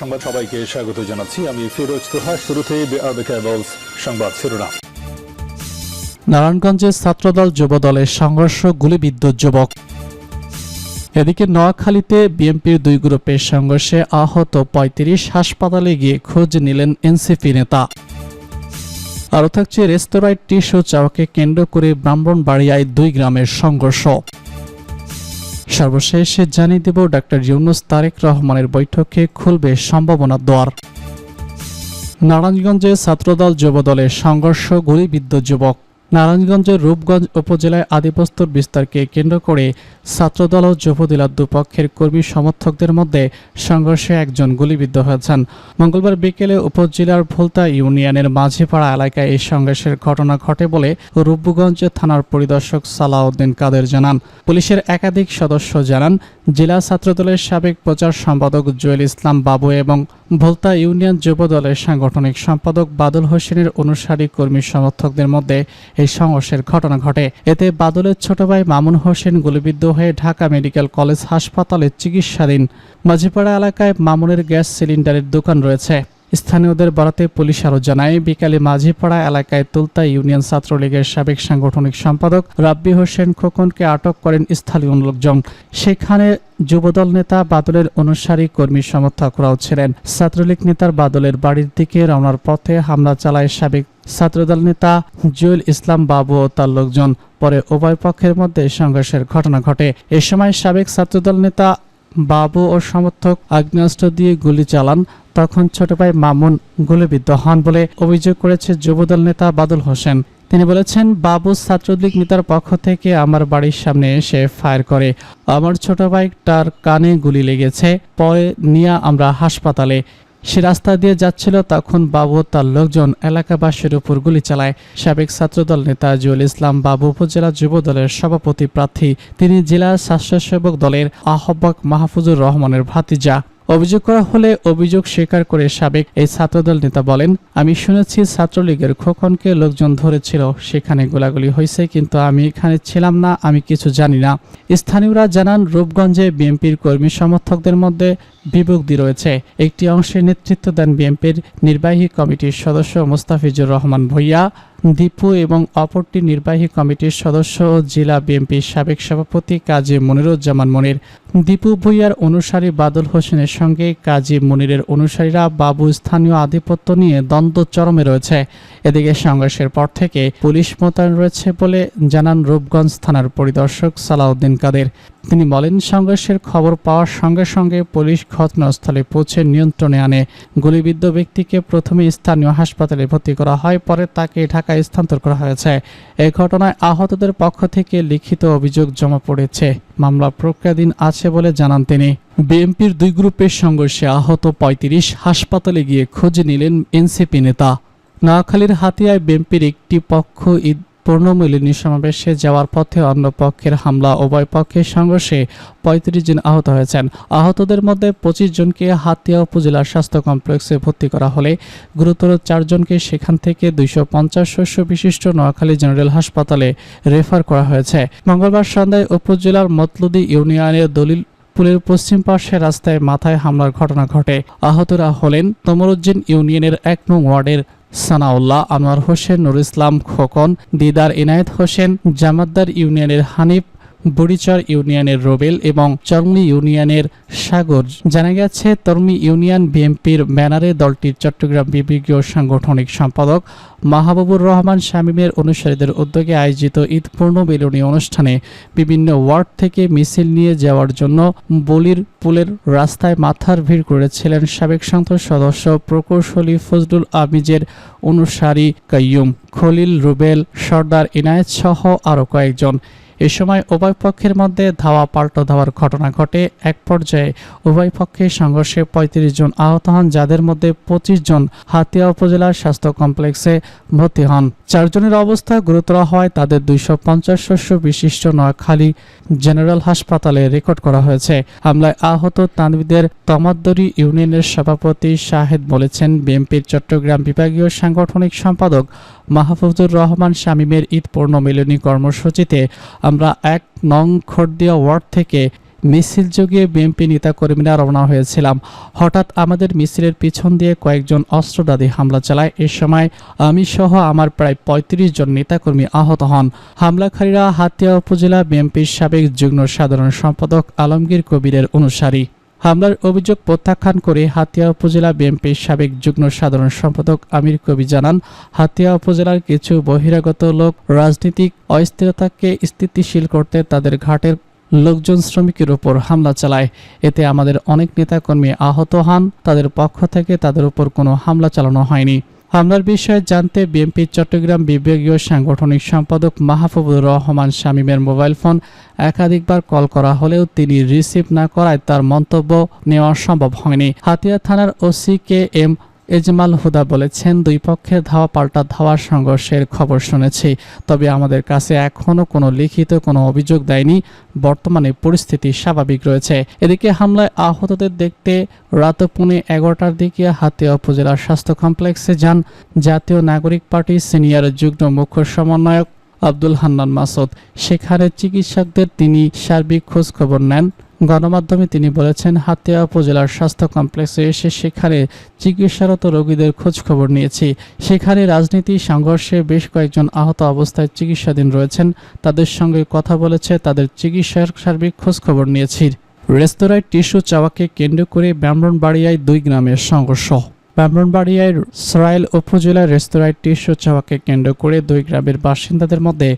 সংবাদ সবাইকে স্বাগত জানাচ্ছি। আমি ফিরোজ তোহা, শুরুতে সংবাদ শিরোনাম। নারায়ণগঞ্জে ছাত্রদল যুবদলের সংঘর্ষ, গুলিবিদ্ধ যুবক। এদিকে নোয়াখালীতে বিএনপির দুই গ্রুপের সংঘর্ষে আহত পঁয়ত্রিশ হাসপাতালে গিয়ে খোঁজ নিলেন এনসিপি নেতা। আরও থাকছে রেস্তোরাঁয় টিস্যু চাওয়াকে কেন্দ্র করে ব্রাহ্মণবাড়িয়ায় দুই গ্রামের সংঘর্ষ। সর্বশেষ জানিয়ে দেব ডাক্তার ইউনুস তারেক রহমানের বৈঠকে খুলবে সম্ভাবনা দ্বার নারায়ণগঞ্জে ছাত্রদল যুবদলের সংঘর্ষ, গুলিবিদ্ধ যুবক। নারায়ণগঞ্জের রূপগঞ্জ উপজেলায় আদিবস্তুর বিস্তারকে কেন্দ্র করে ছাত্রদল ও যুবদলার দুপক্ষের কর্মী সমর্থকদের মধ্যে সংঘর্ষে একজন গুলিবিদ্ধ হয়েছেন। মঙ্গলবার বিকেলে উপজেলার ভুলতা ইউনিয়নের মাঝিপাড়া এলাকায় এই সংঘর্ষের ঘটনা ঘটে বলে রূপগঞ্জ থানার পরিদর্শক সালাউদ্দিন কাদের জানান। পুলিশের একাধিক সদস্য জানান, জেলা ছাত্রদলের সাবেক প্রচার সম্পাদক জুয়েল ইসলাম বাবু এবং ভোলতা ইউনিয়ন যুব দলের সাংগঠনিক সম্পাদক বাদল হোসেনের অনুসারী কর্মী সমর্থকদের মধ্যে এই সংঘর্ষের ঘটনা ঘটে। এতে বাদলের ছোট ভাই মামুন হোসেন গুলিবিদ্ধ হয়ে ঢাকা মেডিকেল কলেজ হাসপাতালে চিকিৎসাধীন। মাঝিপাড়া এলাকায় মামুনের গ্যাস সিলিন্ডারের দোকান রয়েছে। স্থানীয়দের বরাতে পুলিশ আরও জানায়, বিকালে মাঝিপাড়া এলাকায় তুলতা ইউনিয়ন ছাত্রলীগের সাবেক সাংগঠনিক সম্পাদক রাব্বি হোসেন খোকনকে আটক করেন স্থানীয় লোকজন। সেখানে যুবদল নেতা বাদলের অনুসারী কর্মী সমর্থকরাও ছিলেন। ছাত্রলীগ নেতার বাদলের বাড়ির দিকে রওনার পথে হামলা চালায় সাবেক ছাত্রদল নেতা জুয়েল ইসলাম বাবু ও তার লোকজন। পরে উভয় পক্ষের মধ্যে সংঘর্ষের ঘটনা ঘটে। এ সময় সাবেক ছাত্রদল নেতা বাবু ও সমর্থক আগ্নেয়াস্ত্র দিয়ে গুলি চালান, তখন ছোট ভাই মামুন গুলিবিদ্ধ হন বলে অভিযোগ করেছে যুবদল নেতা বাদল হোসেন। তিনি বলেছেন, বাবু ছাত্রলীগ নেতার পক্ষ থেকে আমার বাড়ির সামনে এসে ফায়ার করে। আমার ছোট ভাই তার কানে গুলি লেগেছে, পরে নিয়ে আমরা হাসপাতালে সে রাস্তা দিয়ে যাচ্ছিল, তখন বাবু তার লোকজন এলাকাবাসীর উপর গুলি চালায়। সাবেক ছাত্রদল নেতা জুয়েল ইসলাম, বাবু উপজেলা যুব দলের সভাপতি প্রার্থী, তিনি জেলা স্বাস্থ্যসেবক দলের আহ্বায়ক মাহফুজুর রহমানের ভাতিজা। অভিযোগ করা হলে অভিযোগ স্বীকার করে সাবেক এই ছাত্রদল নেতা বলেন, আমি শুনেছি ছাত্রলীগের খোকনকে লোকজন ধরেছিল, সেখানে গোলাগুলি হয়েছে, কিন্তু আমি এখানে ছিলাম না, আমি কিছু জানি না। স্থানীয়রা জানান, রূপগঞ্জে বিএনপির কর্মী সমর্থকদের মধ্যে বিভক্তি রয়েছে। একটি অংশের নেতৃত্ব দেন বিএনপির নির্বাহী কমিটির সদস্য মোস্তাফিজুর রহমান ভূঁইয়া দীপু এবং অপরটি নির্বাহী কমিটির সদস্য ও জেলা বিএনপির সাবেক সভাপতি কাজী মনিরুজ্জামান মনির। দীপু ভূঁইয়ার অনুসারী বাদল হোসেনের সঙ্গে কাজী মনিরের অনুসারীরা বাবু স্থানীয় আধিপত্য নিয়ে দ্বন্দ্ব চরমে রয়েছে। এদিকে সংঘর্ষের পর থেকে পুলিশ মোতায়েন রয়েছে বলে জানান রূপগঞ্জ থানার পরিদর্শক সালাউদ্দিন কাদের। তিনি বলেন, সংঘর্ষের খবর পাওয়ার সঙ্গে সঙ্গে পুলিশ ঘটনাস্থলে পৌঁছে নিয়ন্ত্রণে আনে। গুলিবিদ্ধ ব্যক্তিকে প্রথমে স্থানীয় হাসপাতালে ভর্তি করা হয়, পরে তাকে ঢাকায় স্থানান্তর করা হয়েছে। এ ঘটনায় আহতদের পক্ষ থেকে লিখিত অভিযোগ জমা পড়েছে। মামলা প্রক্রিয়াধীন আছে বলে জানান তিনি। বিএনপির দুই গ্রুপের সংঘর্ষে আহত পঁয়ত্রিশ, হাসপাতালে গিয়ে খোঁজ নিলেন এনসিপি নেতা। নোয়াখালীর হাতিয়ায় বিএনপির একটি পক্ষ ঈদ পূর্ণমিলনী সমাবেশে যাওয়ার পথে অন্য পক্ষের হামলা, উভয় পক্ষের সংঘর্ষে পঁয়ত্রিশ জন আহত হয়েছেন। আহতদের মধ্যে পঁচিশ জনকে হাতিয়া উপজেলার স্বাস্থ্য কমপ্লেক্সে ভর্তি করা হলে গুরুতর চারজনকে সেখান থেকে দুইশো পঞ্চাশ শস্য বিশিষ্ট নোয়াখালী জেনারেল হাসপাতালে রেফার করা হয়েছে। মঙ্গলবার সন্ধ্যায় উপজেলার মতলুদি ইউনিয়নের দলিল পুলের পশ্চিম পাশে রাস্তায় মাথায় হামলার ঘটনা ঘটে। আহতরা হলেন তমরুজ্জিন ইউনিয়নের এক নং ওয়ার্ডের সানাউল্লাহ আনোয়ার হোসেন নুর ইসলাম খোকন দিদার ইনায়েত হোসেন জামাতদার ইউনিয়নের হানিফ বুড়িচর ইউনিয়নের রোবেল এবং চরমি ইউনিয়নের সাগর। জানা গেছে, তর্মি ইউনিয়ন বিএনপির ব্যানারে দলটির চট্টগ্রাম বিভাগীয় সাংগঠনিক সম্পাদক মাহবুবুর রহমান শামীমের অনুসারীদের উদ্যোগে আয়োজিত ঈদ পূর্ণ বেলুনি অনুষ্ঠানে বিভিন্ন ওয়ার্ড থেকে মিছিল নিয়ে যাওয়ার জন্য বলির পুলের রাস্তায় মাথার ভিড় করেছিলেন সাবেক সংসদ সদস্য প্রকৌশলী ফজলুল আমিজের অনুসারী কাইয়ুম। খলিল রুবেল, সর্দার ইনায়েত সহ আরও কয়েকজন। এ সময় উভয় পক্ষের মধ্যে ধাওয়া পাল্টো ধাওয়ার ঘটনা ঘটে। এক পর্যায়ে উভয় পক্ষের সংঘর্ষে পঁয়ত্রিশ জন আহত হন, যাদের মধ্যে পঁচিশ জন হাতিয়া উপজেলার স্বাস্থ্য কমপ্লেক্সে ভর্তি হন। চারজনের অবস্থা গুরুতর হওয়ায় তাদের দুইশো পঞ্চাশ শস্য বিশিষ্ট নোয়াখালী জেনারেল হাসপাতালে রেকর্ড করা হয়েছে। হামলায় আহত তানবিদের তমাদ্দরি ইউনিয়নের সভাপতি শাহেদ বলেছেন, বিএনপির চট্টগ্রাম বিভাগীয় সাংগঠনিক সম্পাদক মাহফুজুর রহমান শামীমের ঈদ পূর্ণ মিলনী কর্মসূচিতে আমরা এক নং খড়দিয়া ওয়ার্ড থেকে মিছিল যোগে বিএনপি নেতাকর্মীরা রওনা হয়েছিলাম। হঠাৎ আমাদের মিছিলের পিছন দিয়ে কয়েকজন অস্ত্রদাদী হামলা চালায়। এ সময় আমি সহ আমার প্রায় পঁয়ত্রিশ জন নেতাকর্মী আহত হন। হামলাকারীরা হাতিয়া উপজেলা বিএনপির সাবেক যুগ্ম সাধারণ সম্পাদক আলমগীর কবিরের অনুসারী। হামলার অভিযোগ প্রত্যাখ্যান করে হাতিয়া উপজেলা বিএনপির সাবেক যুগ্ম সাধারণ সম্পাদক আমির কবি জানান, হাতিয়া উপজেলার কিছু বহিরাগত লোক রাজনৈতিক অস্থিরতাকে স্থিতিশীল করতে তাদের ঘাটের লোকজন শ্রমিকের উপর হামলা চালায়। এতে আমাদের অনেক নেতাকর্মী আহত হন, তাদের পক্ষ থেকে তাদের উপর কোনো হামলা চালানো হয়নি। হামলার বিষয়ে জানতে বিএনপি চট্টগ্রাম বিভাগীয় সাংগঠনিক সম্পাদক মাহফুবুর রহমান শামীমের মোবাইল ফোন একাধিকবার কল করা হলেও তিনি রিসিভ না করায় তার মন্তব্য নেওয়া সম্ভব হয়নি। হাতিয়া থানার ওসি কে এম এজমাল হুদা বলেছেন, দুই পক্ষের ধাওয়া পাল্টা ধাওয়া সংঘর্ষের খবর শুনেছি। তবে আমাদের কাছে এখনও কোনো লিখিত কোনো অভিযোগ দেয়নি। বর্তমানে পরিস্থিতি স্বাভাবিক রয়েছে। এদিকে হামলায় আহতদের দেখতে রাত পুনে এগারোটার দিকে হাতিয়া উপজেলার স্বাস্থ্য কমপ্লেক্সে যান জাতীয় নাগরিক পার্টির সিনিয়র যুগ্ম মুখ্য সমন্বয়ক আব্দুল হান্নান মাসুদ। সেখানে চিকিৎসকদের তিনি সার্বিক খোঁজখবর নেন। গণমাধ্যমে তিনি বলেছেন, হাতিয়া উপজেলার স্বাস্থ্য কমপ্লেক্সে এসে সেখানে চিকিৎসারত রোগীদের খোঁজ খবর নিয়েছি। সেখানে রাজনীতি, সংঘর্ষে বেশ কয়েকজন আহত অবস্থায় চিকিৎসাধীন রয়েছেন। তাদের সঙ্গে কথা বলেছে, তাদের চিকিৎসার সার্বিক খোঁজ খবর নিয়েছি। রেস্তোরাঁয় টিস্যু চাওয়াকে কেন্দ্র করে ব্রাহ্মণবাড়িয়ায় দুই গ্রামের সংঘর্ষ। ব্রাহ্মণবাড়িয়ার সরাইল উপজেলার রেস্তোরাঁয় টিস্যু চাওয়াকে কেন্দ্র করে দুই গ্রামের বাসিন্দাদের মধ্যে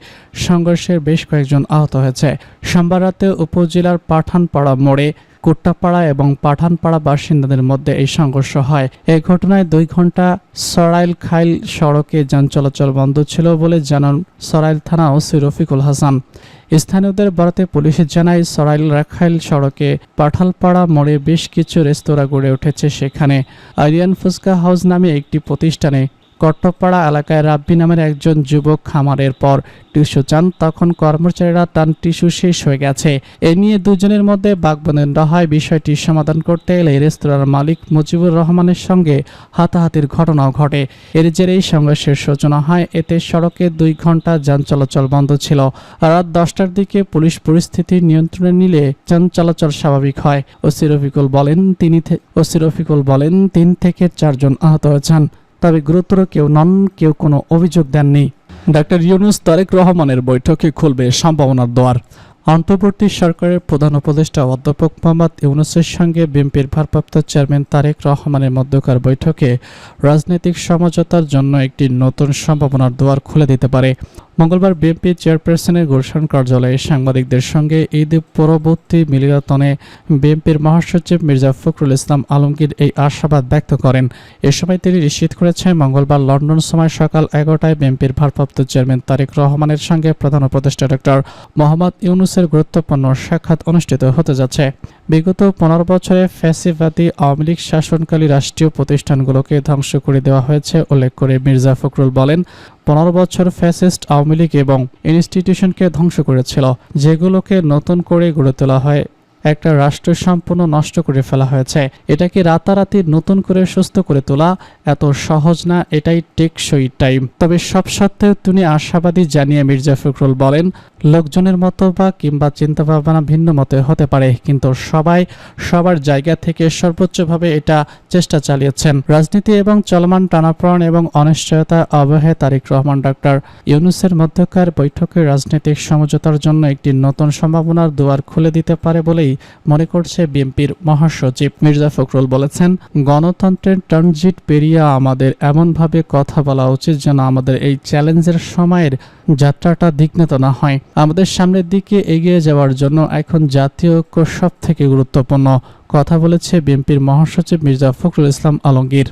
সংঘর্ষের বেশ কয়েকজন আহত হয়েছে। সোমবার রাতে উপজেলার পাঠানপাড়া মোড়ে কুট্টাপাড়া এবং পাঠানপাড়া বাসিন্দাদের মধ্যে এই সংঘর্ষ হয়। এই ঘটনায় দুই ঘণ্টা সরাইল খাইল সড়কে যান চলাচল বন্ধ ছিল বলে জানান সরাইল থানা ওসি রফিকুল হাসান। স্থানীয়দের বরাতে পুলিশ জানায় সরাইল রাখাইল সড়কে পাঠালপাড়া মোড়ে বেশ কিছু রেস্তোরাঁ গড়ে উঠেছে সেখানে। আরিয়ান ফুচকা হাউস নামে একটি প্রতিষ্ঠানে কট্টপাড়া এলাকায় রাব্বি নামের একজন যুবক খামারের পর টিস্যু চান, তখন কর্মচারীরা তার টিস্যু শেষ হয়ে গেছে। এ নিয়ে দুজনের মধ্যে বাগবন্দিন্দা হয় বিষয়টি সমাধান করতে এলে রেস্তোরাঁর মালিক মুজিবুর রহমানের সঙ্গে হাতাহাতির ঘটনাও ঘটে। এর জেরেই সংঘর্ষের সূচনা হয়। এতে সড়কে দুই ঘণ্টা যান চলাচল বন্ধ ছিল। রাত দশটার দিকে পুলিশ পরিস্থিতি নিয়ন্ত্রণে নিলে যান চলাচল স্বাভাবিক হয়। ওসি রফিকুল বলেন, তিনি ওসি রফিকুল বলেন, তিন থেকে চারজন আহত হয়েছেন। তবে গুরুতর কেউ নন, কেউ কোনো অভিযোগ দেননি। ডাক্তার ইউনুস তারেক রহমানের বৈঠকে খুলবে সম্ভাবনার দোয়ার। অন্তর্বর্তী সরকারের প্রধান উপদেষ্টা অধ্যাপক মোহাম্মদ ইউনুসের সঙ্গে বিএনপির ভারপ্রাপ্ত চেয়ারম্যান তারেক রহমানের মধ্যকার বৈঠকে রাজনৈতিক সমঝোতার জন্য একটি নতুন সম্ভাবনার দুয়ার খুলে দিতে পারে। মঙ্গলবার বিএনপি চেয়ারপারসনের গুলশান কার্যালয়ে সাংবাদিকদের সঙ্গে ঈদ পরবর্তী মিলিয়তনে বিএনপির মহাসচিব মির্জা ফখরুল ইসলাম আলমগীর এই আশাবাদ ব্যক্ত করেন। এ সময় তিনি নিশ্চিত করেছেন, মঙ্গলবার লন্ডন সময় সকাল এগারোটায় বিএনপির ভারপ্রাপ্ত চেয়ারম্যান তারেক রহমানের সঙ্গে প্রধান উপদেষ্টা ডক্টর মোহাম্মদ ইউনুসের গুরুত্বপূর্ণ সাক্ষাৎ অনুষ্ঠিত হতে যাচ্ছে। বিগত পনেরো বছরে ফ্যাসিবাদী আওয়ামী লীগ শাসনকালী রাষ্ট্রীয় প্রতিষ্ঠানগুলোকে ধ্বংস করে দেওয়া হয়েছে, উল্লেখ করে মির্জা ফখরুল বলেন। পনেরো বছর ফ্যাসিস্ট আওয়ামী লীগ এবং ইনস্টিটিউশনকে ধ্বংস করেছিল, যেগুলোকে নতুন করে গড়ে তোলা হয়। একটা রাষ্ট্র সম্পূর্ণ নষ্ট করে ফেলা হয়েছে। এটাকে রাতারাতি নতুন করে সুস্থ করে তোলা এত সহজ না, এটাই টেকসই টাইম। তবে সব সত্ত্বেও তিনি আশাবাদী জানিয়ে মির্জা ফখরুল বলেন, লোকজনের মতো বা কিংবা চিন্তাভাবনা ভিন্ন মতে হতে পারে, কিন্তু সবাই সবার জায়গা থেকে সর্বোচ্চভাবে এটা চেষ্টা চালিয়েছেন। রাজনীতি এবং চলমান টানাপড়ন এবং অনিশ্চয়তা অবহে তারিক রহমান ডাক্তার ইউনুসের মধ্যকার বৈঠকে রাজনৈতিক সমঝোতার জন্য একটি নতুন সম্ভাবনার দুয়ার খুলে দিতে পারে বলেই মনে করছে বিএনপির মহাসচিব মির্জা ফখরুল বলেছেন, গণতন্ত্রের ট্রানজিট পেরিয়ে আমাদের এমনভাবে কথা বলা উচিত যেন আমাদের এই চ্যালেঞ্জের সময়ের যাত্রাটা দিগ্নত না হয়। আমাদের সামনের দিকে এগিয়ে যাওয়ার জন্য এখন জাতীয় ঐক্য সব থেকে গুরুত্বপূর্ণ। কথা বলেছে বিএনপির মহাসচিব মির্জা ফখরুল ইসলাম আলমগীর।